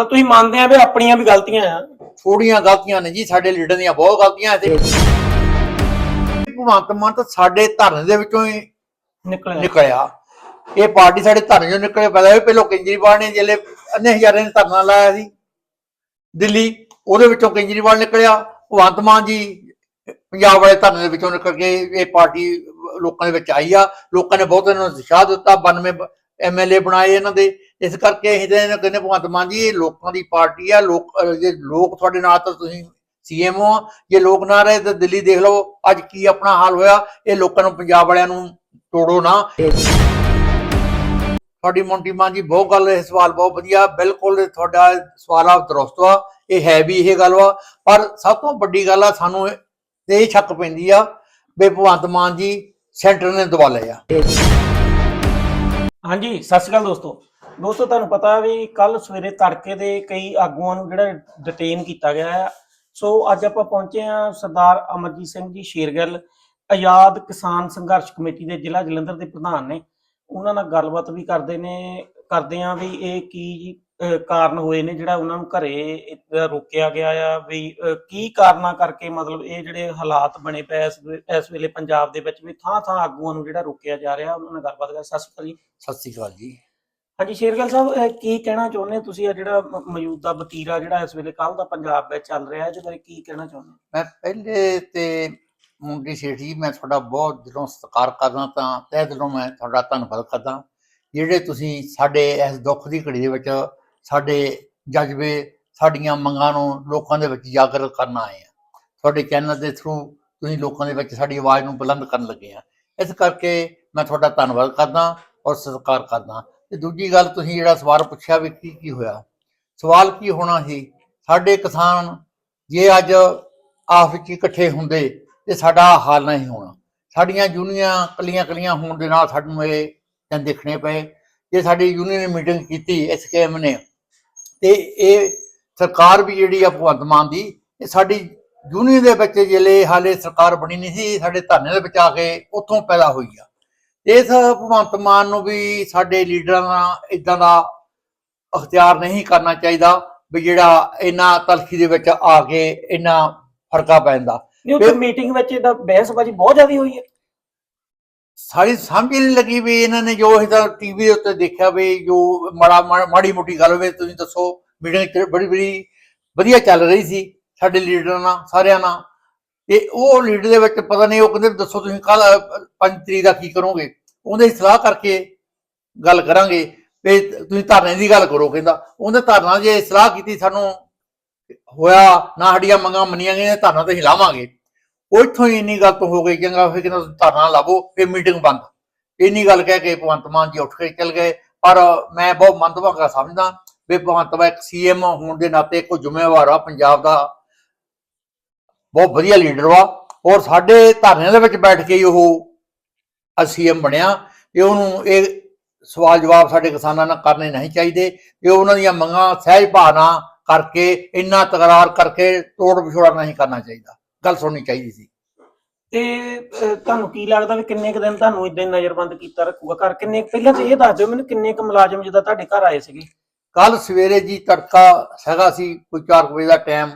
ਤਾਂ ਤੁਸੀਂ ਮੰਨਦੇ ਆ ਵੀ ਆਪਣੀਆਂ ਵੀ ਗਲਤੀਆਂ ਆ। ਥੋੜੀਆਂ ਗਲਤੀਆਂ ਨੇ ਜੀ ਸਾਡੇ ਲੀਡਰ ਦੀਆਂ ਬਹੁਤ ਗਲਤੀਆਂ ਤੇ ਭਗਵੰਤ ਮਾਨ ਤਾਂ ਸਾਡੇ ਧਰਨੇ ਦੇ ਵਿੱਚੋਂ ਹੀ ਨਿਕਲਿਆ। ਨਿਕਲਿਆ। ਇਹ ਪਾਰਟੀ ਸਾਡੇ ਧਰਨੇ ਚੋਂ ਨਿਕਲੇ ਪਹਿਲਾਂ ਵੀ ਪਹਿਲਾਂ ਕੇਜਰੀਵਾਲ ਨੇ ਜਿਹੜੇ ਅੰਨੇ ਹਜ਼ਾਰਾਂ ਨੇ ਧਰਨਾ ਲਾਇਆ ਸੀ। ਦਿੱਲੀ ਉਹਦੇ ਵਿੱਚੋਂ ਕੇਜਰੀਵਾਲ ਨਿਕਲਿਆ। ਭਗਵੰਤ ਮਾਨ ਜੀ ਪੰਜਾਬ ਵਾਲੇ ਧਰਨੇ ਦੇ ਵਿੱਚੋਂ ਨਿਕਲ ਕੇ ਇਹ ਪਾਰਟੀ ਲੋਕਾਂ ਦੇ ਵਿੱਚ ਆਈ ਆ। ਲੋਕਾਂ ਨੇ ਬਹੁਤ ਇਹਨਾਂ ਨੂੰ ਉਤਸ਼ਾਹ ਦਿੱਤਾ। 92 ਐਮਐਲਏ ਬਣਾਏ ਇਹਨਾਂ ਦੇ। ਇਸ ਕਰਕੇ ਅਸੀਂ ਤਾਂ ਕਹਿੰਦੇ ਭਗਵੰਤ ਮਾਨ ਜੀ, ਇਹ ਲੋਕਾਂ ਦੀ ਪਾਰਟੀ ਆ, ਲੋਕ ਜੇ ਲੋਕ ਤੁਹਾਡੇ ਨਾਲ ਤਾਂ ਤੁਸੀਂ ਸੀਐਮ ਹੋ, ਜੇ ਲੋਕ ਨਾ ਰਹੇ ਤਾਂ ਦਿੱਲੀ ਦੇਖ ਲਓ, ਅੱਜ ਕੀ ਆਪਣਾ ਹਾਲ ਹੋਇਆ, ਇਹ ਲੋਕਾਂ ਨੂੰ ਪੰਜਾਬ ਵਾਲਿਆਂ ਨੂੰ ਤੋੜੋ ਨਾ। ਤੁਹਾਡੀ ਮੌਂਟੀ ਮਾਨ ਜੀ, ਬਹੁਤ ਗੱਲ, ਇਹ ਸਵਾਲ ਬਹੁਤ ਵਧੀਆ, ਬਿਲਕੁਲ ਤੁਹਾਡਾ ਸਵਾਲ ਆ ਦਰੁਸਤ ਆ, ਇਹ ਹੈ ਵੀ ਇਹ ਗੱਲ ਵਾ, ਪਰ ਸਭ ਤੋਂ ਵੱਡੀ ਗੱਲ ਆ, ਸਾਨੂੰ ਇਹ- ਤੇ ਸ਼ੱਕ ਪੈਂਦੀ ਆ ਵੀ ਭਗਵੰਤ ਮਾਨ ਜੀ ਸੈਂਟਰ ਨੇ ਦਵਾ ਲਿਆ। ਹਾਂਜੀ, ਸਤਿ ਸ਼੍ਰੀ ਅਕਾਲ ਦੋਸਤੋ। ਦੋਸਤੋ, ਤੁਹਾਨੂੰ ਪਤਾ ਵੀ ਕੱਲ ਸਵੇਰੇ ਤੜਕੇ ਦੇ ਕਈ ਆਗੂਆਂ ਨੂੰ ਜਿਹੜਾ ਡਿਟੇਨ ਕੀਤਾ ਗਿਆ ਹੈ ਸੋ ਅੱਜ ਆਪਾਂ ਪਹੁੰਚੇ ਹਾਂ ਸਰਦਾਰ ਅਮਰਜੀਤ ਸਿੰਘ ਜੀ ਸ਼ੇਰਗਿੱਲ, ਆਜ਼ਾਦ ਕਿਸਾਨ ਸੰਘਰਸ਼ ਕਮੇਟੀ ਦੇ ਜ਼ਿਲ੍ਹਾ ਜਲੰਧਰ ਦੇ ਪ੍ਰਧਾਨ ਨੇ। ਉਹਨਾਂ ਨਾਲ ਗੱਲਬਾਤ ਵੀ ਕਰਦੇ ਨੇ, ਕਰਦੇ ਆ ਵੀ ਇਹ ਕੀ ਕਾਰਨ ਹੋਏ ਨੇ ਜਿਹੜਾ ਉਹਨਾਂ ਨੂੰ ਘਰੇ ਰੋਕਿਆ ਗਿਆ ਆ ਵੀ ਕੀ ਕਾਰਨਾਂ ਕਰਕੇ ਮਤਲਬ ਇਹ ਜਿਹੜੇ ਹਾਲਾਤ ਬਣੇ ਪਏ ਇਸ ਵੇਲੇ ਪੰਜਾਬ ਦੇ ਵਿੱਚ ਵੀ ਥਾਂ ਥਾਂ ਆਗੂਆਂ ਨੂੰ ਜਿਹੜਾ ਰੋਕਿਆ ਜਾ ਰਿਹਾ। ਉਹਨਾਂ ਨਾਲ ਗੱਲਬਾਤ ਕਰ, ਸਤਿ ਸ਼੍ਰੀ ਅਕਾਲ ਜੀ। ਸਤਿ ਸ੍ਰੀ ਅਕਾਲ ਜੀ। ਹਾਂਜੀ, ਸ਼ੇਰਗਿੱਲ ਸਾਹਿਬ ਅਹ ਕੀ ਕਹਿਣਾ ਚਾਹੁੰਦੇ ਹੋ ਤੁਸੀਂ? ਇਹ ਜਿਹੜਾ ਮ- ਮੌਜੂਦਾ ਵਤੀਰਾ ਜਿਹੜਾ ਇਸ ਵੇਲੇ ਕੱਲ ਦਾ ਪੰਜਾਬ ਵਿੱਚ ਚੱਲ ਰਿਹਾ ਹੈ ਇਹਦੇ ਬਾਰੇ ਕੀ ਕਹਿਣਾ ਚਾਹੁੰਦੇ ਹੋ? ਮੈਂ ਪਹਿਲੇ ਤੇ ਮੁੰਡੀ ਸੇਠ ਮੈਂ ਤੁਹਾਡਾ ਬਹੁਤ ਦਿਲੋਂ ਸਤਿਕਾਰ ਕਰਦਾ ਤਾਂ, ਤਹਿ ਦਿਲੋਂ ਮੈਂ ਤੁਹਾਡਾ ਧੰਨਵਾਦ ਕਰਦਾ। ਜਿਹੜੇ ਤੁਸੀਂ ਸਾਡੇ ਇਸ ਦੁੱਖ ਦੀ ਘੜੀ ਦੇ ਵਿੱਚ ਸਾਡੇ ਜਜ਼ਬੇ, ਸਾਡੀਆਂ ਮੰਗਾਂ ਨੂੰ ਲੋਕਾਂ ਦੇ ਵਿੱਚ ਜਾਗਰ ਕਰਨ ਆਏ ਆ। ਤੁਹਾਡੇ ਚੈਨਲ ਦੇ ਥਰੂ ਤੁਸੀਂ ਲੋਕਾਂ ਦੇ ਵਿੱਚ ਸਾਡੀ ਆਵਾਜ਼ ਨੂੰ ਬੁਲੰਦ ਕਰਨ ਲੱਗੇ ਆ। ਇਸ ਕਰਕੇ ਮੈਂ ਤੁਹਾਡਾ ਧੰਨਵਾਦ ਕਰਦਾ ਔਰ ਸਤਿਕਾਰ ਕਰਦਾ। ਤੇ ਦੂਜੀ ਗੱਲ ਤੁਸੀਂ ਜਿਹੜਾ ਸਵਾਲ ਪੁੱਛਿਆ ਵੀ ਕੀ ਕੀ ਹੋਇਆ? ਸਵਾਲ ਕੀ ਹੋਣਾ ਸੀ? ਸਾਡੇ ਕਿਸਾਨ ਜੇ ਅੱਜ ਆਪ ਵਿੱਚ ਇਕੱਠੇ ਹੁੰਦੇ ਤੇ ਸਾਡਾ ਹਾਲ ਨਹੀਂ ਹੋਣਾ। ਸਾਡੀਆਂ ਯੂਨੀਆਂ ਕਲੀਆਂ ਕਲੀਆਂ ਹੋਣ ਦੇ ਨਾਲ ਸਾਨੂੰ ਇਹ ਦਿਨ ਦੇਖਣੇ ਪਏ। ਜੇ ਸਾਡੀ ਯੂਨੀਅਨ ਨੇ ਮੀਟਿੰਗ ਕੀਤੀ ਐਸਕੇਐਮ ਨੇ, ਤੇ ਇਹ ਸਰਕਾਰ ਵੀ ਜਿਹੜੀ ਆ ਭਗਵੰਤ ਮਾਨ ਦੀ, ਇਹ ਸਾਡੀ ਯੂਨੀਅਨ ਦੇ ਵਿੱਚ ਜਿਹੜੇ ਹਾਲੇ ਸਰਕਾਰ ਬਣੀ ਨਹੀਂ ਸੀ, ਸਾਡੇ ਧਰਨੇ ਦੇ ਵਿੱਚ ਆ ਕੇ ਉੱਥੋਂ ਪੈਦਾ ਹੋਈ ਆ। ਇਸ ਭਗਵੰਤ ਮਾਨ ਨੂੰ ਵੀ ਸਾਡੇ ਲੀਡਰਾਂ ਦਾ ਇਦਾਂ ਦਾ ਅਖਤਿਆਰ ਨਹੀਂ ਕਰਨਾ ਚਾਹੀਦਾ ਵੀ ਜਿਹੜਾ ਇਹਨਾਂ ਤਲਖੀ ਦੇ ਵਿੱਚ ਆ ਕੇ ਇਹਨਾਂ ਫਰਕਾ ਪੈਂਦਾ ਉੱਥੇ ਮੀਟਿੰਗ ਵਿੱਚ ਇਹਦਾ ਬਹਿਸਬਾਜ਼ੀ ਬਹੁਤ ਜ਼ਿਆਦਾ ਹੋਈ ਹੈ। ਸਾਰੀ ਸਮਝ ਨਹੀਂ ਲੱਗੀ ਵੀ ਇਹਨਾਂ ਨੇ ਜੋ ਇਹਦਾ ਟੀਵੀ ਦੇ ਉੱਤੇ ਦੇਖਿਆ ਵੀ ਜੋ ਮਾੜਾ ਮਾੜੀ ਮੋਟੀ ਗੱਲ ਹੋਵੇ ਤੁਸੀਂ ਦੱਸੋ ਮੀਟਿੰਗ ਬੜੀ ਬੜੀ ਵਧੀਆ ਚੱਲ ਰਹੀ ਸੀ ਸਾਡੇ ਲੀਡਰਾਂ ਨਾਲ ਸਾਰਿਆਂ ਨਾਲ। ਤੇ ਉਹ ਲੀਡਰ ਦੇ ਵਿੱਚ ਪਤਾ ਨਹੀਂ, ਉਹ ਕਹਿੰਦੇ ਦੱਸੋ ਤੁਸੀਂ ਕੱਲ 5 ਤਰੀਕ ਦਾ ਕੀ ਕਰੋਗੇ? ਉਹਦੇ ਸਲਾਹ ਕਰਕੇ ਗੱਲ ਕਰਾਂਗੇ ਵੀ ਤੁਸੀਂ ਧਰਨੇ ਦੀ ਗੱਲ ਕਰੋ ਕਹਿੰਦਾ। ਉਹਨੇ ਧਰਨਾ ਜੇ ਸਲਾਹ ਕੀਤੀ ਸਾਨੂੰ ਹੋਇਆ, ਨਾ ਸਾਡੀਆਂ ਮੰਗਾਂ ਮੰਨੀਆਂ ਗਈਆਂ, ਧਰਨਾ ਤੇ ਹਿਲਾਵਾਂਗੇ ਉਹ ਇੱਥੋਂ ਹੀ ਇੰਨੀ ਗੱਲ ਤੋਂ ਹੋ ਗਈ, ਚੰਗਾ, ਫਿਰ ਕਹਿੰਦਾ ਤੁਸੀਂ ਧਰਨਾ ਲਾਵੋ, ਫਿਰ ਮੀਟਿੰਗ ਬੰਦ। ਇੰਨੀ ਗੱਲ ਕਹਿ ਕੇ ਭਗਵੰਤ ਮਾਨ ਜੀ ਉੱਠ ਕੇ ਚੱਲ ਗਏ। ਪਰ ਮੈਂ ਬਹੁਤ ਮੰਦਭਾਗਾ ਸਮਝਦਾ ਵੀ ਭਗਵੰਤ ਮਾਨ ਇੱਕ ਸੀਐਮ ਹੋਣ ਦੇ ਨਾਤੇ ਕੋਈ ਜ਼ਿੰਮੇਵਾਰ ਆ ਪੰਜਾਬ ਦਾ। ਬਹੁਤ ਵਧੀਆ ਲੀਡਰ ਵਾ। ਔਰ ਸਾਡੇ ਧਰਨਿਆਂ ਦੇ ਵਿੱਚ ਬੈਠ ਕੇ ਹੀ ਉਹ ਸੀਐਮ ਬਣਿਆ ਤੇ ਉਹਨੂੰ ਇਹ ਸਵਾਲ ਜਵਾਬ ਸਾਡੇ ਕਿਸਾਨਾਂ ਨਾਲ ਕਰਨੇ ਨਹੀਂ ਚਾਹੀਦੇ। ਤੇ ਉਹਨਾਂ ਦੀਆਂ ਮੰਗਾਂ ਸਹਿਜ ਭਾਵਨਾ ਕਰਕੇ ਇੰਨਾ ਤਕਰਾਰ ਕਰਕੇ ਤੋੜ ਵਿਛੋੜਾ ਨਹੀਂ ਕਰਨਾ ਚਾਹੀਦਾ। ਗੱਲ ਸੁਣਨੀ ਚਾਹੀਦੀ ਸੀ। ਤੇ ਤੁਹਾਨੂੰ ਕੀ ਲੱਗਦਾ ਵੀ ਕਿੰਨੇ ਕੁ ਦਿਨ ਤੁਹਾਨੂੰ ਇਦਾਂ ਨਜ਼ਰਬੰਦ ਕੀਤਾ ਰੱਖੂਗਾ? ਘਰ ਕਿੰਨੇ ਪਹਿਲਾਂ ਤੇ ਇਹ ਦੱਸ ਦਿਓ ਮੈਨੂੰ ਕਿੰਨੇ ਕੁ ਮੁਲਾਜ਼ਮ ਜਿੱਦਾਂ ਤੁਹਾਡੇ ਘਰ ਆਏ ਸੀਗੇ? ਕੱਲ ਸਵੇਰੇ ਜੀ ਤੜਕਾ ਹੈਗਾ ਸੀ ਕੋਈ 4 ਵਜੇ ਦਾ ਟਾਈਮ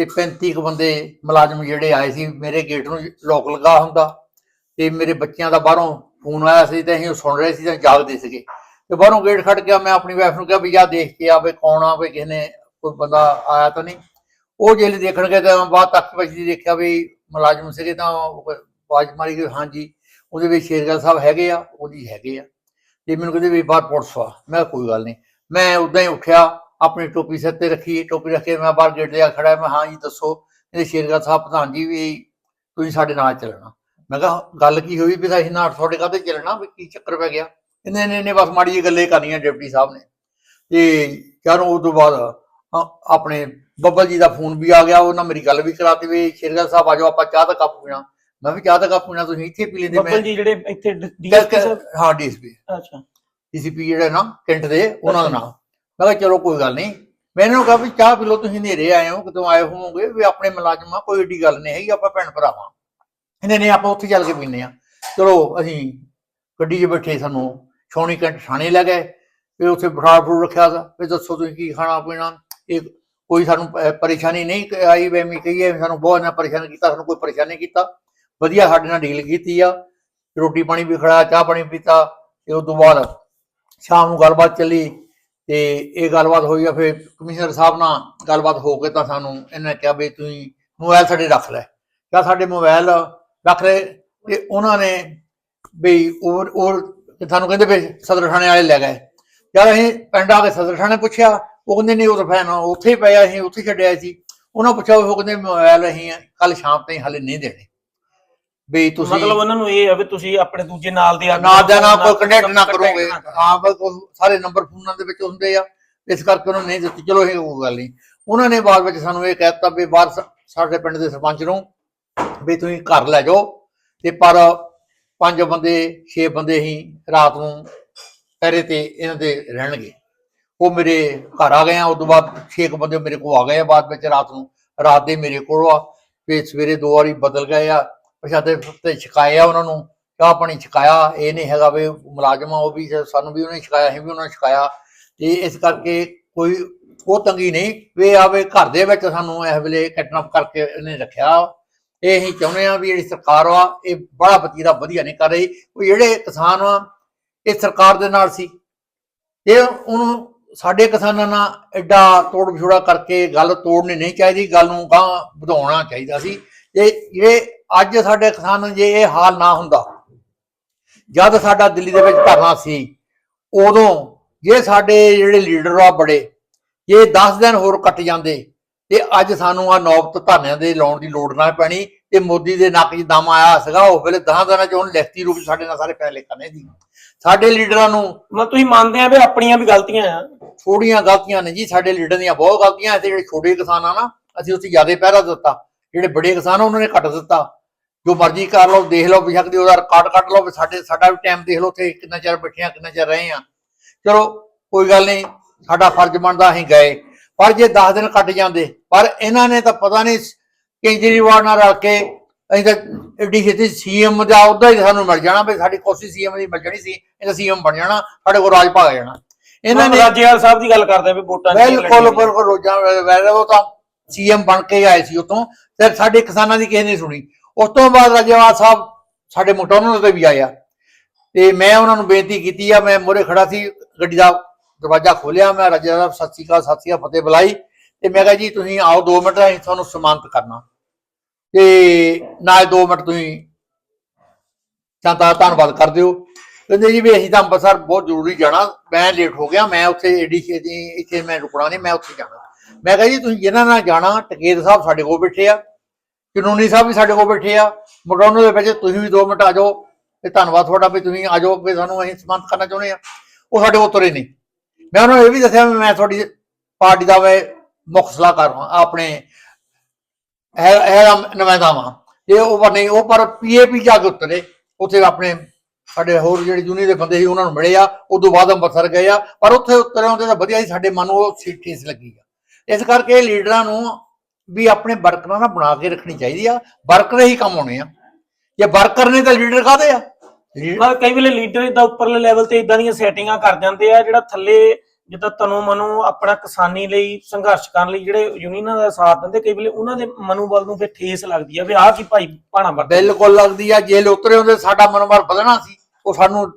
ਤੇ 35 ਕੁ ਬੰਦੇ ਮੁਲਾਜ਼ਮ ਜਿਹੜੇ ਆਏ ਸੀ, ਮੇਰੇ ਗੇਟ ਨੂੰ ਲੋਕ ਲਗਾ ਹੁੰਦਾ ਤੇ ਮੇਰੇ ਬੱਚਿਆਂ ਦਾ ਬਾਹਰੋਂ ਫੋਨ ਆਇਆ ਸੀ ਤੇ ਅਸੀਂ ਸੁਣ ਰਹੇ ਸੀ ਤੇ ਜਾਗਦੇ ਸੀਗੇ। ਤੇ ਬਾਹਰੋਂ ਗੇਟ ਖੜ ਗਿਆ ਮੈਂ ਆਪਣੀ ਵਾਈਫ ਨੂੰ ਕਿਹਾ ਵੀ ਜਾ ਦੇਖ ਕੇ ਆ ਕੌਣ ਆ, ਵੀ ਕਿਸੇ ਨੇ ਕੋਈ ਬੰਦਾ ਆਇਆ ਤਾਂ ਨਹੀਂ। ਉਹ ਜਿਹੜੇ ਦੇਖਣ ਗਏ ਤਾਂ ਬਾਅਦ ਤੱਕ ਵਜਦੀ ਦੇਖਿਆ ਵੀ ਮੁਲਾਜ਼ਮ ਸੀਗੇ ਤਾਂ ਆਵਾਜ਼ ਮਾਰੀ ਗਈ, ਹਾਂਜੀ, ਉਹਦੇ ਵਿੱਚ ਸ਼ੇਰਗਲ ਸਾਹਿਬ ਹੈਗੇ ਆ, ਉਹਦੀ ਹੈਗੇ ਆ। ਤੇ ਮੈਨੂੰ ਕਹਿੰਦੇ ਵੀ ਬਾਹਰ ਪੁਲਿਸ ਆ। ਮੈਂ ਕੋਈ ਗੱਲ ਨਹੀਂ। ਮੈਂ ਉਦਾਂ ਹੀ ਉੱਠਿਆ ਆਪਣੀ ਟੋਪੀ ਸਿਰ ਤੇ ਰੱਖੀ ਟੋਪੀ ਰੱਖ ਕੇ ਮੈਂ ਬਾਹਰ ਗੇਟ ਤੇ ਆ ਖੜਾ ਮੈਂ ਹਾਂ ਜੀ ਦੱਸੋ ਇਹ ਸ਼ੇਰਗਲ ਸਾਹਿਬ ਪ੍ਰਧਾਨ ਜੀ ਵੀ ਤੁਸੀਂ ਸਾਡੇ ਨਾਲ ਚੱਲਣਾ। ਮੈਂ ਕਿਹਾ ਗੱਲ ਕੀ ਹੋਈ ਵੀ ਅਸੀਂ ਨਾਲ ਤੁਹਾਡੇ ਕਾਹਤੇ ਚੱਲਣਾ ਵੀ ਕੀ ਚੱਕਰ ਪੈ ਗਿਆ? ਇਹਨੇ ਨੇ ਨੇ ਬਸ ਮਾੜੀ ਜਿਹੀ ਗੱਲੇ ਕਰਨੀਆਂ ਡਿਪਟੀ ਸਾਹਿਬ ਨੇ। ਤੇ ਚਾਰੋਂ ਉਸ ਤੋਂ ਬਾਅਦ ਆਪਣੇ ਬੱਬਲ ਜੀ ਦਾ ਫੋਨ ਵੀ ਆ ਗਿਆ ਉਹਨਾਂ ਮੇਰੀ ਗੱਲ ਵੀ ਕਰਾਤੀ ਵੀ ਸ਼ੇਰਗਲ ਸਾਹਿਬ ਆ ਜਾਓ ਆਪਾਂ ਚਾਹ ਦਾ ਕੱਪ ਪੀਣਾ। ਮੈਂ ਵੀ ਚਾਹ ਦਾ ਕੱਪ ਪੀਣਾ ਤੁਸੀਂ ਇੱਥੇ ਪੀ ਲੈਂਦੇ? ਬੱਬਲ ਜੀ ਜਿਹੜੇ ਇੱਥੇ ਡੀਐਸਪੀ ਸਾਹਿਬ ਹਾਂ ਡੀਐਸਪੀ ਅੱਛਾ। ਡੀਸੀਪੀ ਜਿਹੜਾ ਨਾ ਕੈਂਟ ਦੇ ਉਹਨਾਂ ਦਾ ਨਾਮ। ਮੈਂ ਕਿਹਾ ਚਲੋ ਕੋਈ ਗੱਲ ਨਹੀਂ। ਮੈਂ ਇਹਨਾਂ ਨੂੰ ਕਿਹਾ ਵੀ ਚਾਹ ਪੀ ਲਓ, ਤੁਸੀਂ ਹਨੇਰੇ ਆਏ ਹੋ, ਕਿਤੋਂ ਆਏ ਹੋਵੋਗੇ ਵੀ ਆਪਣੇ ਮੁਲਾਜ਼ਮ ਆ, ਕੋਈ ਏਡੀ ਗੱਲ ਨਹੀਂ ਹੈਗੀ, ਆਪਾਂ ਭੈਣ ਭਰਾਵਾਂ। ਇਹਨੇ ਨੇ ਆਪਾਂ ਉੱਥੇ ਚੱਲ ਕੇ ਪੀਨੇ ਆ ਚਲੋ ਅਸੀਂ ਗੱਡੀ 'ਚ ਬੈਠੇ ਸਾਨੂੰ ਛਾਉਣੀ ਕੈਂਟ ਥਾਣੇ ਲੈ ਗਏ, ਫਿਰ ਉੱਥੇ ਬਿਠਾ ਫਰੂ ਰੱਖਿਆ ਸੀ ਵੀ ਦੱਸੋ ਤੁਸੀਂ ਕੀ ਖਾਣਾ ਪੀਣਾ। ਇਹ ਕੋਈ ਸਾਨੂੰ ਪਰੇਸ਼ਾਨੀ ਨਹੀਂ ਆਈ ਵੀ ਕਹੀਏ, ਵੀ ਸਾਨੂੰ ਬਹੁਤ ਨਾ ਪਰੇਸ਼ਾਨ ਕੀਤਾ, ਸਾਨੂੰ ਕੋਈ ਪਰੇਸ਼ਾਨੀ ਨਹੀਂ ਕੀਤਾ। ਵਧੀਆ ਸਾਡੇ ਨਾਲ ਡੀਲ ਕੀਤੀ ਆ, ਰੋਟੀ ਪਾਣੀ ਵੀ ਖੜਾ ਚਾਹ ਪਾਣੀ ਪੀਤਾ, ਤੇ ਉਸ ਤੋਂ ਬਾਅਦ ਸ਼ਾਮ ਨੂੰ ਗੱਲਬਾਤ ਚੱਲੀ। ਤੇ ਇਹ ਗੱਲਬਾਤ ਹੋਈ ਆ, ਫਿਰ ਕਮਿਸ਼ਨਰ ਸਾਹਿਬ ਨਾਲ ਗੱਲਬਾਤ ਹੋ ਕੇ ਤਾਂ ਸਾਨੂੰ ਇਹਨੇ ਕਿਹਾ ਵੀ ਤੁਸੀਂ ਮੋਬਾਈਲ ਸਾਡੇ ਰੱਖ ਲੈ। ਜਾਂ ਸਾਡੇ ਮੋਬਾਈਲ ਰੱਖ ਲੈ ਤੇ ਉਹਨਾਂ ਨੇ ਵੀ ਉਹ ਉਹ ਤੇ ਸਾਨੂੰ ਕਹਿੰਦੇ ਵੀ ਸਦਰ ਥਾਣੇ ਵਾਲੇ ਲੈ ਗਏ। ਜਦ ਅਸੀਂ ਪਿੰਡ ਆ ਕੇ ਸਦਰ ਥਾਣੇ ਪੁੱਛਿਆ, ਉਹ ਕਹਿੰਦੇ ਨਹੀਂ, ਉਹ ਤਾਂ ਫੈਨ ਉੱਥੇ ਹੀ ਪਿਆ ਅਸੀਂ ਉੱਥੇ ਛੱਡਿਆ ਸੀ। ਉਹਨਾਂ ਪੁੱਛਿਆ, ਉਹ ਕਹਿੰਦੇ ਮੋਬਾਈਲ ਅਸੀਂ ਕੱਲ ਸ਼ਾਮ ਤਾਈਂ ਹਲੇ ਨਹੀਂ ਦੇਣੇ। ਵੀ ਤੁਸੀਂ ਮਤਲਬ ਉਹਨਾਂ ਨੂੰ ਇਹ ਆ ਵੀ ਤੁਸੀਂ ਆਪਣੇ ਦੂਜੇ ਨਾਲ ਦੇ ਆਦਮੀ ਨਾ ਦਾ ਨਾ ਕੋਈ ਕੰਟੈਕਟ ਨਾ ਕਰੋਗੇ। ਹਾਂ ਬਸ ਉਹ ਸਾਰੇ ਨੰਬਰ ਫੋਨਾਂ ਦੇ ਵਿੱਚ ਹੁੰਦੇ ਆ। ਇਸ ਕਰਕੇ ਉਹਨਾਂ ਨੇ ਨਹੀਂ ਦਿੱਤੀ। ਚਲੋ ਇਹ ਉਹ ਗੱਲ ਨਹੀਂ। ਉਹਨਾਂ ਨੇ ਬਾਅਦ ਵਿੱਚ ਸਾਨੂੰ ਇਹ ਕਹਿ ਦਿੱਤਾ ਵੀ ਬਾਹਰ ਸਾਡੇ ਪਿੰਡ ਦੇ ਸਰਪੰਚ ਨੂੰ ਵੀ ਤੁਸੀਂ ਘਰ ਲੈ ਜਾਓ ਤੇ ਪਰ ਪੰਜ ਬੰਦੇ ਛੇ ਬੰਦੇ ਹੀ ਰਾਤ ਨੂੰ ਪਹਿਰੇ ਤੇ ਇਹਨਾਂ ਦੇ ਰਹਿਣਗੇ। ਉਹ ਮੇਰੇ ਘਰ ਆ ਗਏ ਆ। ਉਸ ਤੋਂ ਬਾਅਦ ਛੇ ਕੁ ਬੰਦੇ ਮੇਰੇ ਕੋਲ ਆ ਗਏ ਆ ਬਾਅਦ ਵਿੱਚ ਰਾਤ ਨੂੰ। ਰਾਤ ਦੇ ਮੇਰੇ ਕੋਲ ਆ। ਤੇ ਸਵੇਰੇ ਦੋ ਵਾਰੀ ਬਦਲ ਗਏ ਆ। ਪ੍ਰਸ਼ਾਦੇ ਤੇ ਛਕਾਏ ਉਹਨਾਂ ਨੂੰ ਚਾਹ ਪਾਣੀ ਛਕਾਇਆ? ਇਹ ਨਹੀਂ ਹੈਗਾ ਵੀ ਮੁਲਾਜ਼ਮ ਆ, ਉਹ ਵੀ ਸਾਨੂੰ ਵੀ ਉਹਨੇ ਛਕਾਇਆ, ਅਸੀਂ ਵੀ ਉਹਨਾਂ ਛਕਾਇਆ। ਤੇ ਇਸ ਕਰਕੇ ਕੋਈ ਉਹ ਤੰਗੀ ਨਹੀਂ ਵੀ ਆਵੇ ਘਰ ਦੇ ਵਿੱਚ ਸਾਨੂੰ ਇਸ ਵੇਲੇ ਕਿਡਨੈਪ ਕਰਕੇ ਇਹਨੇ ਰੱਖਿਆ। ਇਹ ਅਸੀਂ ਚਾਹੁੰਦੇ ਆ ਵੀ ਜਿਹੜੀ ਸਰਕਾਰ ਆ ਇਹ ਬੜਾ ਵਤੀਰਾ ਵਧੀਆ ਨਹੀਂ ਕਰ ਰਹੀ। ਉਹ ਜਿਹੜੇ ਕਿਸਾਨ ਆ, ਇਹ ਸਰਕਾਰ ਦੇ ਨਾਲ ਸੀ। ਤੇ ਉਹਨੂੰ ਸਾਡੇ ਕਿਸਾਨਾਂ ਨਾਲ ਐਡਾ ਤੋੜ ਵਿਛੋੜਾ ਕਰਕੇ ਗੱਲ ਤੋੜਨੀ ਨਹੀਂ ਚਾਹੀਦੀ, ਗੱਲ ਨੂੰ ਗਾਂ ਵਧਾਉਣਾ ਚਾਹੀਦਾ ਸੀ। ਤੇ ਜਿਹੜੇ ਅੱਜ ਸਾਡੇ ਕਿਸਾਨ ਜੇ ਇਹ ਹਾਲ ਨਾ ਹੁੰਦਾ ਜਦ ਸਾਡਾ ਦਿੱਲੀ ਦੇ ਵਿੱਚ ਧਰਨਾ ਸੀ ਉਦੋਂ ਜੇ ਸਾਡੇ ਜਿਹੜੇ ਲੀਡਰ ਆ ਬੜੇ ਜੇ 10 ਦਿਨ ਹੋਰ ਕੱਟ ਜਾਂਦੇ ਤੇ ਅੱਜ ਸਾਨੂੰ ਆ ਨੌਬਤ ਧਰਨਿਆਂ ਦੇ ਲਾਉਣ ਦੀ ਲੋੜ ਨਾ ਪੈਣੀ ਤੇ ਮੋਦੀ ਦੇ ਨੱਕ 'ਚ ਦਮ ਆਇਆ ਸੀਗਾ ਉਹ ਵੇਲੇ 10 ਦਿਨਾਂ 'ਚ ਉਹਨੇ ਲਿਖਤੀ ਰੂਪ ਸਾਡੇ ਨਾਲ ਸਾਰੇ ਫੈਸਲੇ ਕਰਨੇ ਸੀ ਸਾਡੇ ਲੀਡਰਾਂ ਨੂੰ ਮਤਲਬ ਤੁਸੀਂ ਮੰਨਦੇ ਆ ਵੀ ਆਪਣੀਆਂ ਵੀ ਗਲਤੀਆਂ ਆ? ਥੋੜੀਆਂ ਗਲਤੀਆਂ ਨੇ ਜੀ ਸਾਡੇ ਲੀਡਰ ਦੀਆਂ ਬਹੁਤ ਗਲਤੀਆਂ ਤੇ ਜਿਹੜੇ ਛੋਟੇ ਕਿਸਾਨ ਆ ਨਾ ਅਸੀਂ ਉੱਥੇ ਜ਼ਿਆਦਾ ਪਹਿਰਾ ਦਿੱਤਾ ਜਿਹੜੇ ਵੱਡੇ ਕਿਸਾਨ ਆ ਉਹਨਾਂ ਨੇ ਕੱਟ ਦਿੱਤਾ। ਜੋ ਮਰਜ਼ੀ ਕਰ ਲਓ ਦੇਖ ਲਓ ਬੇਸ਼ੱਕ ਦੀ ਉਹਦਾ ਰਿਕਾਰਡ ਕੱਢ ਲਓ ਵੀ ਸਾਡੇ ਸਾਡਾ ਵੀ ਟਾਈਮ ਦੇਖ ਲਓ ਉੱਥੇ ਕਿੰਨਾ ਚਿਰ ਬੈਠੇ ਆ ਕਿੰਨਾ ਚਿਰ ਰਹੇ ਆ ਚਲੋ ਕੋਈ ਗੱਲ ਨਹੀਂ ਸਾਡਾ ਫਰਜ਼ ਬਣਦਾ ਅਸੀਂ ਗਏ। ਪਰ ਜੇ 10 ਦਿਨ ਕੱਟ ਜਾਂਦੇ ਪਰ ਇਹਨਾਂ ਨੇ ਤਾਂ ਪਤਾ ਨਹੀਂ ਕੇਜਰੀਵਾਲ ਨਾਲ ਰਲ ਕੇ ਅਸੀਂ ਤਾਂ ਐਡੀ ਛੇਤੀ ਸੀਐਮ ਦਾ ਅਹੁਦਾ ਹੀ ਸਾਨੂੰ ਮਿਲ ਜਾਣਾ ਵੀ ਸਾਡੀ ਕੋਸ਼ਿਸ਼ ਸੀਐਮ ਦੀ ਮਿਲ ਜਾਣੀ ਸੀ ਇਹਦਾ ਸੀਐਮ ਬਣ ਜਾਣਾ ਸਾਡੇ ਕੋਲ ਰਾਜ ਭਾਗ ਜਾਣਾ। ਇਹਨਾਂ ਨੇ ਰਾਜੇਵਾਲ ਸਾਹਿਬ ਦੀ ਗੱਲ ਕਰਦੇ ਆ ਵੀ ਵੋਟਾਂ ਨਹੀਂ ਬਿਲਕੁਲ। ਬਿਲਕੁਲ ਰੋਜ਼ਾਂ ਵੈਸੇ ਉਹ ਤਾਂ ਸੀਐਮ ਬਣ ਕੇ ਆਏ ਸੀ ਉਤੋਂ ਤੇ ਸਾਡੇ ਕਿਸਾਨਾਂ ਦੀ ਕਿਸੇ ਨੇ ਸੁਣੀ। ਉਸ ਤੋਂ ਬਾਅਦ ਰਾਜੇਵਾਲ ਸਾਹਿਬ ਸਾਡੇ ਮੋਟਰਨਲ ਤੇ ਵੀ ਆਇਆ। ਤੇ ਮੈਂ ਉਹਨਾਂ ਨੂੰ ਬੇਨਤੀ ਕੀਤੀ ਆ, ਮੈਂ ਮੋਰੇ ਖੜਾ ਸੀ, ਗੱਡੀ ਦਾ ਦਰਵਾਜ਼ਾ ਖੋਲਿਆ ਮੈਂ ਰਾਜਾ ਸਾਹਿਬ, ਸਤਿ ਸ਼੍ਰੀ ਅਕਾਲ, ਸਤਿ ਸ਼੍ਰੀ ਅਕਾਲ, ਫਤਿਹ ਬੁਲਾਈ ਤੇ ਮੈਂ ਕਿਹਾ ਜੀ, ਤੁਸੀਂ ਆਓ 2 ਮਿੰਟ, ਅਸੀਂ ਤੁਹਾਨੂੰ ਸਨਮਾਨਿਤ ਕਰਨਾ। ਤੇ ਨਾਲ 2 ਮਿੰਟ ਤੁਸੀਂ ਤਾਂ ਧੰਨਵਾਦ ਕਰ ਦਿਓ। ਕਹਿੰਦੇ ਜੀ ਵੀ ਅਸੀਂ ਤਾਂ ਅੰਮ੍ਰਿਤਸਰ ਬਹੁਤ ਜ਼ਰੂਰੀ ਜਾਣਾ, ਮੈਂ ਲੇਟ ਹੋ ਗਿਆ, ਮੈਂ ਉੱਥੇ ਏਡੀ ਛੇਤੀ, ਇੱਥੇ ਮੈਂ ਰੁਕਣਾ ਨਹੀਂ, ਮੈਂ ਉੱਥੇ ਜਾਣਾ। ਮੈਂ ਕਿਹਾ ਜੀ, ਤੁਸੀਂ ਜਿਹਨਾਂ ਨਾਲ ਜਾਣਾ ਟਕੇਤ ਸਾਹਿਬ ਸਾਡੇ ਕੋਲ ਬੈਠੇ ਆ। ਕਾਨੂੰਨੀ ਸਾਹਿਬ ਵੀ ਸਾਡੇ ਕੋਲ ਬੈਠੇ ਆ। ਮਡੋਨੋ ਦੇ ਵਿੱਚ ਤੁਸੀਂ ਵੀ 2 ਮਿੰਟ ਆ ਜਾਓ ਤੇ ਧੰਨਵਾਦ ਤੁਹਾਡਾ ਵੀ ਤੁਸੀਂ ਆ ਜਾਓ ਵੀ ਸਾਨੂੰ ਅਸੀਂ ਸਨਮਾਨਿਤ ਕਰਨਾ ਚਾਹੁੰਦੇ ਆ। ਉਹ ਸਾਡੇ ਕੋਲ ਤੁਰੇ ਨਹੀਂ। ਮੈਂ ਉਹਨਾਂ ਨੂੰ ਇਹ ਵੀ ਦੱਸਿਆ ਵੀ ਮੈਂ ਤੁਹਾਡੀ ਪਾਰਟੀ ਦਾ ਵੇ ਮੁੱਖ ਸਲਾਹਕਾਰ ਹਾਂ, ਆਪਣੇ ਹੈ ਨੁਮਾਇੰਦਾ ਵਾਂ। ਤੇ ਉਹ ਪਰ ਨਹੀਂ, ਉਹ ਪਰ ਪੀਏਪੀ ਜਾ ਕੇ ਉਤਰੇ। ਉੱਥੇ ਆਪਣੇ ਸਾਡੇ ਹੋਰ ਜਿਹੜੇ ਜੂਨੀ ਦੇ ਬੰਦੇ ਸੀ, ਉਹਨਾਂ ਨੂੰ ਮਿਲੇ ਆ। ਉਦੋਂ ਬਾਅਦ ਅੰਮ੍ਰਿਤਸਰ ਗਏ ਆ। ਪਰ ਉੱਥੇ ਉਤਰੇ ਹੁੰਦੇ ਤਾਂ ਵਧੀਆ ਸੀ, ਸਾਡੇ ਮਨ ਨੂੰ ਉਹ ਸੀਟ ਠੇਸ ਲੱਗੀ ਆ। ਇਸ ਕਰਕੇ ਲੀਡਰਾਂ ਨੂੰ ਵੀ ਆਪਣੇ ਵਰਕਰਾਂ ਨਾਲ ਬਣਾ ਕੇ ਰੱਖਣੀ ਚਾਹੀਦੀ ਆ ਵਰਕਰ ਹੀ ਕੰਮ ਆਉਣੇ ਆ। ਜੇ ਵਰਕਰ ਨੇ ਤਾਂ ਲੀਡਰ ਕਾਹਦੇ ਆ? ਮਤਲਬ ਕਈ ਵੇਲੇ ਲੀਡਰ ਇਦਾਂ ਉੱਪਰਲੇ ਲੈਵਲ ਤੇ ਇਦਾਂ ਦੀਆਂ ਸੈਟਿੰਗਾਂ ਕਰ ਜਾਂਦੇ ਆ ਜਿਹੜਾ ਥੱਲੇ ਜਿੱਦਾਂ ਤਨੋ ਮਨੋ ਆਪਣਾ ਕਿਸਾਨੀ ਲਈ ਸੰਘਰਸ਼ ਕਰਨ ਲਈ ਜਿਹੜੇ ਯੂਨੀਅਨਾਂ ਦਾ ਸਾਥ ਦਿੰਦੇ ਕਈ ਵੇਲੇ ਉਹਨਾਂ ਦੇ ਮਨੋਬਲ ਨੂੰ ਫਿਰ ਠੇਸ ਲੱਗਦੀ ਆ ਵੀ ਆਹ ਕੀ ਭਾਈ ਭਾਣਾ ਵਰਤ ਬਿਲਕੁਲ ਲੱਗਦੀ ਆ ਜੇ ਉਤਰੇ ਹੁੰਦੇ ਸਾਡਾ ਮਨੋਬਲ ਵਧਣਾ ਸੀ ਉਹ ਸਾਨੂੰ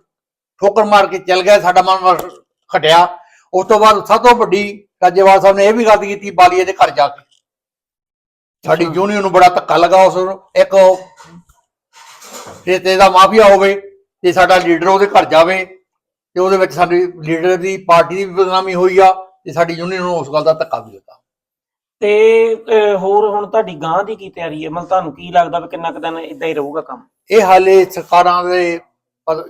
ਠੋਕਰ ਮਾਰ ਕੇ ਚੱਲ ਗਏ ਸਾਡਾ ਮਨੋਬਲ ਘਟਿਆ। ਉਸ ਤੋਂ ਬਾਅਦ ਸਭ ਤੋਂ ਵੱਡੀ ਰਾਜੇਵਾਲ ਸਾਹਿਬ ਨੇ ਇਹ ਵੀ ਗੱਲ ਕੀਤੀ ਬਾਲੀਏ ਦੇ ਘਰ ਜਾ ਕੇ। ਸਾਡੀ। ਯੂਨੀਅਨ ਨੂੰ ਬੜਾ ਧੱਕਾ ਲੱਗਾ ਉਸ ਇੱਕ ਰੇਤੇ ਦਾ ਮਾਫੀਆ ਹੋਵੇ ਤੇ ਸਾਡਾ ਲੀਡਰ ਉਹਦੇ ਘਰ ਜਾਵੇ ਤੇ ਉਹਦੇ ਵਿੱਚ ਸਾਡੀ ਲੀਡਰ ਦੀ ਪਾਰਟੀ ਦੀ ਬਦਨਾਮੀ ਹੋਈ ਆ ਤੇ ਸਾਡੀ ਯੂਨੀਅਨ ਨੂੰ ਉਸ ਗੱਲ ਦਾ ਧੱਕਾ ਵੀ ਲੱਗਾ ਤੇ ਅਹ, ਹੋਰ ਹੁਣ ਤੁਹਾਡੀ ਗਾਂ ਦੀ ਕੀ ਤਿਆਰੀ ਹੈ? ਮਤਲਬ ਤੁਹਾਨੂੰ ਕੀ ਲੱਗਦਾ ਵੀ ਕਿੰਨਾ ਕੁ ਦਿਨ ਇਦਾਂ ਹੀ ਰਹੂਗਾ ਕੰਮ? ਇਹ ਹਾਲੇ ਸਰਕਾਰਾਂ ਦੇ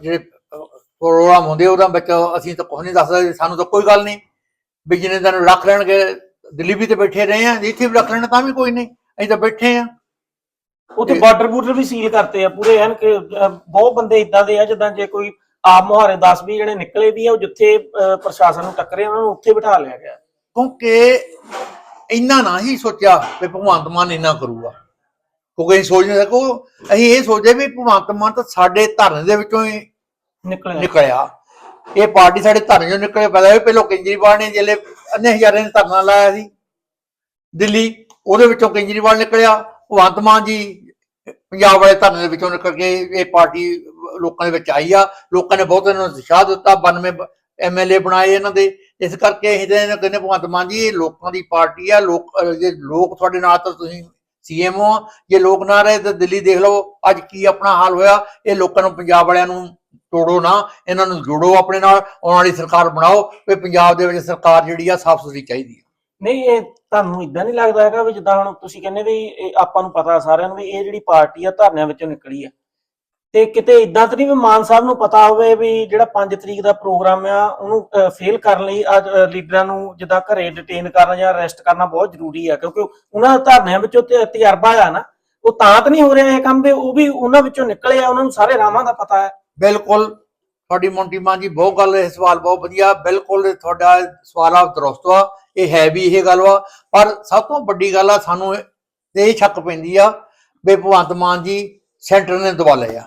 ਜਿਹੜੇ ਅਹ, ਪ੍ਰੋਗਰਾਮ ਹੁੰਦੇ ਉਹਦਾ ਵਿੱਚ ਅਸੀਂ ਤਾਂ ਕੁਝ ਨਹੀਂ ਦੱਸ ਸਕਦੇ ਸਾਨੂੰ ਤਾਂ ਕੋਈ ਗੱਲ ਨਹੀਂ। ਵੀ ਜਿੰਨੇ ਦਿਨ ਰੱਖ ਲੈਣਗੇ ਦਿੱਲੀ ਵੀ ਤੇ ਬੈਠੇ ਰਹੇ ਆ ਇੱਥੇ ਵੀ ਰੱਖ ਲੈਣ ਤਾਂ ਵੀ ਕੋਈ ਨਹੀਂ। ਅਸੀਂ ਤਾਂ ਬੈਠੇ ਆ। ਉੱਥੇ ਬਾਰਡਰ ਬੂਰਡਰ ਵੀ ਸੀਲ ਕਰਤੇ ਆ ਪੂਰੇ ਐਨ ਕਿ ਅਹ, ਬਹੁਤ ਬੰਦੇ ਇਦਾਂ ਦੇ ਆ ਜਿੱਦਾਂ ਜੇ ਕੋਈ ਆਪ ਮੁਹਾਰੇ 10 20 ਜਿਹੜੇ ਨਿਕਲੇ ਵੀ ਆ ਉਹ ਜਿੱਥੇ ਅਹ, ਪ੍ਰਸ਼ਾਸਨ ਨੂੰ ਟੱਕਰੇ ਉਹਨਾਂ ਨੂੰ ਉੱਥੇ ਬਿਠਾ ਲਿਆ ਗਿਆ। ਕਿਉਂਕਿ ਇੰਨਾ ਨਾ ਹੀ ਸੋਚਿਆ ਵੀ ਭਗਵੰਤ ਮਾਨ ਇੰਨਾ ਕਰੂਗਾ। ਕਿਉਂਕਿ ਅਸੀਂ ਸੋਚ ਨਹੀਂ ਸਕਦੇ ਅਸੀਂ ਇਹ ਸੋਚਦੇ ਵੀ ਭਗਵੰਤ ਮਾਨ ਤਾਂ ਸਾਡੇ ਧਰਨੇ ਦੇ ਵਿੱਚੋਂ ਹੀ ਨਿਕਲਿਆ। ਨਿਕਲਿਆ। ਇਹ ਪਾਰਟੀ ਸਾਡੇ ਧਰਨੇ ਚੋਂ ਨਿਕਲੇ ਪੈਦਾ ਹੋਈ ਪਹਿਲਾਂ ਕੇਜਰੀਵਾਲ ਨੇ ਜਿਹੜੇ ਅੰਨੇ ਹਜ਼ਾਰਾਂ ਨੇ ਧਰਨਾ ਲਾਇਆ ਸੀ। ਦਿੱਲੀ ਉਹਦੇ ਵਿੱਚੋਂ ਕੇਜਰੀਵਾਲ ਨਿਕਲਿਆ ਭਗਵੰਤ ਮਾਨ ਜੀ, ਪੰਜਾਬ ਵਾਲੇ ਧਰਨੇ ਦੇ ਵਿੱਚੋਂ ਨਿਕਲ ਕੇ ਇਹ ਪਾਰਟੀ ਲੋਕਾਂ ਦੇ ਵਿੱਚ ਆਈ ਆ। ਲੋਕਾਂ ਨੇ ਬਹੁਤ ਇਹਨਾਂ ਨੂੰ ਉਤਸ਼ਾਹ ਦਿੱਤਾ 92 ਐਮਐਲਏ ਬਣਾਏ ਇਹਨਾਂ ਦੇ। ਇਸ ਕਰਕੇ ਅਸੀਂ ਤਾਂ ਕਹਿੰਦੇ ਭਗਵੰਤ ਮਾਨ ਜੀ, ਇਹ ਲੋਕਾਂ ਦੀ ਪਾਰਟੀ ਆ। ਲੋਕ ਜੇ ਲੋਕ ਤੁਹਾਡੇ ਨਾਲ ਤਾਂ ਤੁਸੀਂ ਸੀਐਮ ਹੋ। ਜੇ ਲੋਕ ਨਾ ਰਹੇ ਤਾਂ ਦਿੱਲੀ ਦੇਖ ਲਓ, ਅੱਜ ਕੀ ਆਪਣਾ ਹਾਲ ਹੋਇਆ। ਇਹ ਲੋਕਾਂ ਨੂੰ, ਪੰਜਾਬ ਵਾਲਿਆਂ ਨੂੰ ਤੋੜੋ ਨਾ। ਇਹਨਾਂ ਨੂੰ ਜੋੜੋ ਆਪਣੇ ਨਾਲ। ਆਉਣ ਵਾਲੀ ਸਰਕਾਰ ਬਣਾਓ। ਵੀ ਪੰਜਾਬ ਦੇ ਵਿੱਚ ਸਰਕਾਰ ਜਿਹੜੀ ਆ, ਸਾਫ਼ ਸੁਥਰੀ ਚਾਹੀਦੀ ਹੈ ਨਹੀਂ, ਇਹ ਤੁਹਾਨੂੰ ਇਦਾਂ ਨਹੀਂ ਲੱਗਦਾ ਹੈਗਾ ਵੀ ਜਿੱਦਾਂ ਹੁਣ ਤੁਸੀਂ ਕਹਿੰਦੇ ਵੀ ਇਹ ਆਪਾਂ ਨੂੰ ਪਤਾ ਸਾਰਿਆਂ ਨੂੰ ਵੀ ਇਹ ਜਿਹੜੀ ਪਾਰਟੀ ਆ ਧਰਨਿਆਂ ਵਿੱਚੋਂ ਨਿਕਲੀ ਆ। ਤੇ ਕਿਤੇ ਇਦਾਂ ਤਾਂ ਨਹੀਂ ਵੀ ਮਾਨ ਸਾਹਿਬ ਨੂੰ ਪਤਾ ਹੋਵੇ ਵੀ ਜਿਹੜਾ 5 ਤਰੀਕ ਦਾ ਪ੍ਰੋਗਰਾਮ ਆ, ਉਹਨੂੰ ਫੇਲ ਕਰਨ ਲਈ ਅੱਜ ਲੀਡਰਾਂ ਨੂੰ ਜਿੱਦਾਂ ਘਰੇ ਡਿਟੇਨ ਕਰਨਾ ਜਾਂ ਅਰੈਸਟ ਕਰਨਾ ਬਹੁਤ ਜ਼ਰੂਰੀ ਆ, ਕਿਉਂਕਿ ਉਹਨਾਂ ਦਾ ਧਰਨਿਆਂ ਵਿੱਚੋਂ ਤਜਰਬਾ ਆ ਨਾ। ਉਹ ਤਾਂ ਤਾਂ ਨਹੀਂ ਹੋ ਰਿਹਾ ਇਹ ਕੰਮ ਵੀ, ਉਹ ਵੀ ਉਹਨਾਂ ਵਿੱਚੋਂ ਨਿਕਲੇ ਆ, ਉਹਨਾਂ ਨੂੰ ਸਾਰੇ ਰਾਮਾਂ ਦਾ ਪਤਾ ਹੈ ਬਿਲਕੁਲ, ਤੁਹਾਡੀ ਮੌਂਟੀ ਮਾਨ ਜੀ, ਬਹੁਤ ਗੱਲ, ਇਹ ਸਵਾਲ ਬਹੁਤ ਵਧੀਆ, ਬਿਲਕੁਲ ਤੁਹਾਡਾ ਸਵਾਲ ਆ ਦਰੁਸਤ ਆ। ਇਹ ਹੈ ਵੀ ਇਹ ਗੱਲ ਵਾ। ਪਰ ਸਭ ਤੋਂ ਵੱਡੀ ਗੱਲ ਆ, ਸਾਨੂੰ ਇਹ ਸ਼ੱਕ ਪੈਂਦੀ ਆ ਵੀ ਭਗਵੰਤ ਮਾਨ ਜੀ ਸੈਂਟਰ ਨੇ ਦਬਾ ਲਿਆ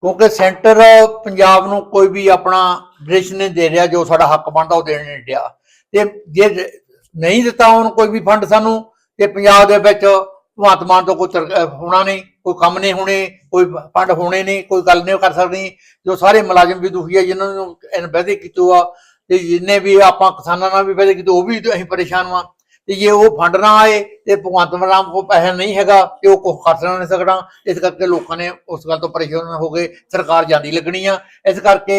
ਕਿਉਂਕਿ ਸੈਂਟਰ ਪੰਜਾਬ ਨੂੰ ਕੋਈ ਵੀ ਆਪਣਾ ਡਿਰੈਕਸ਼ਨ ਨਹੀਂ ਦੇ ਰਿਹਾ, ਜੋ ਸਾਡਾ ਹੱਕ ਬਣਦਾ ਉਹ ਦੇਣ ਨਹੀਂ ਡਿਆ। ਤੇ ਜੇ ਨਹੀਂ ਦਿੱਤਾ ਉਹਨੂੰ ਕੋਈ ਵੀ ਫੰਡ ਸਾਨੂੰ, ਤੇ ਪੰਜਾਬ ਦੇ ਵਿੱਚ ਭਗਵੰਤ ਮਾਨ ਤੋਂ ਕੋਈ ਤਰ- ਹੋਣਾ ਨਹੀਂ, ਕੋਈ ਕੰਮ ਨਹੀਂ ਹੋਣੇ, ਕੋਈ ਫੰਡ ਹੋਣੇ ਨਹੀਂ, ਕੋਈ ਗੱਲ ਨਹੀਂ ਕਰ ਸਕਦੀ। ਜੋ ਸਾਰੇ ਮੁਲਾਜ਼ਮ ਵੀ ਦੁਖੀ ਆ, ਜਿਨ੍ਹਾਂ ਨੂੰ ਇਹਨ ਵਾਅਦੇ ਕੀਤੇ ਤੇ ਜਿੰਨੇ ਵੀ ਆਪਾਂ ਕਿਸਾਨਾਂ ਨਾਲ ਵੀ ਵਾਅਦੇ ਕੀਤੇ, ਉਹ ਵੀ ਅਸੀਂ ਪਰੇਸ਼ਾਨ ਵਾਂ। ਤੇ ਜੇ ਉਹ ਫੰਡ ਨਾ ਆਏ ਤੇ ਭਗਵੰਤ ਮਾਨ ਕੋਲ ਪੈਸਾ ਨਹੀਂ ਹੈਗਾ ਤੇ ਉਹ ਕੁਝ ਖਰਚ ਨਹੀਂ ਸਕਦਾ। ਇਸ ਕਰਕੇ ਲੋਕਾਂ ਨੇ ਉਸ ਗੱਲ ਤੋਂ ਪਰੇਸ਼ਾਨ ਹੋ ਗਏ ਸਰਕਾਰ ਜਾਂਦੀ ਲੱਗਣੀ ਆ। ਇਸ ਕਰਕੇ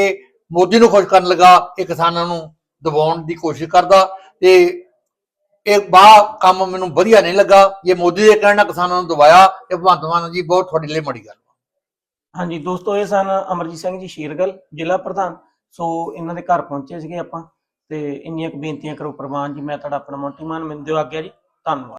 ਮੋਦੀ ਨੂੰ ਖੁਸ਼ ਕਰਨ ਲੱਗਾ ਇਹ ਕਿਸਾਨਾਂ ਨੂੰ ਦਬਾਉਣ ਦੀ ਕੋਸ਼ਿਸ਼ ਕਰਦਾ। ਤੇ ਇਹ ਬਾ ਕੰਮ ਮੈਨੂੰ ਵਧੀਆ ਨਹੀਂ ਲੱਗਾ। ਜੇ ਮੋਦੀ ਦੇ ਕਹਿਣ ਨਾਲ ਕਿਸਾਨਾਂ ਨੂੰ ਦਬਾਇਆ ਤੇ ਭਗਵੰਤ ਮਾਨ ਜੀ ਬਹੁਤ ਤੁਹਾਡੇ ਲਈ ਮਾੜੀ ਗੱਲ ਹਾਂਜੀ, ਦੋਸਤੋ, ਇਹ ਸਨ ਅਮਰਜੀਤ ਸਿੰਘ ਜੀ ਸ਼ੇਰਗਲ, ਜ਼ਿਲ੍ਹਾ ਪ੍ਰਧਾਨ। ਸੋ ਇਹਨਾਂ ਦੇ ਘਰ ਪਹੁੰਚੇ ਸੀਗੇ ਆਪਾਂ ਤੇ ਇੰਨੀਆਂ ਕੁ ਬੇਨਤੀਆਂ ਕਰੋ ਪ੍ਰਵਾਨ ਜੀ, ਮੈਂ ਤੁਹਾਡਾ ਆਪਣਾ ਮੋਂਟੀ ਮਾਨ ਮੈਨੂੰ ਦਿਓ ਆਗਿਆ ਜੀ, ਧੰਨਵਾਦ।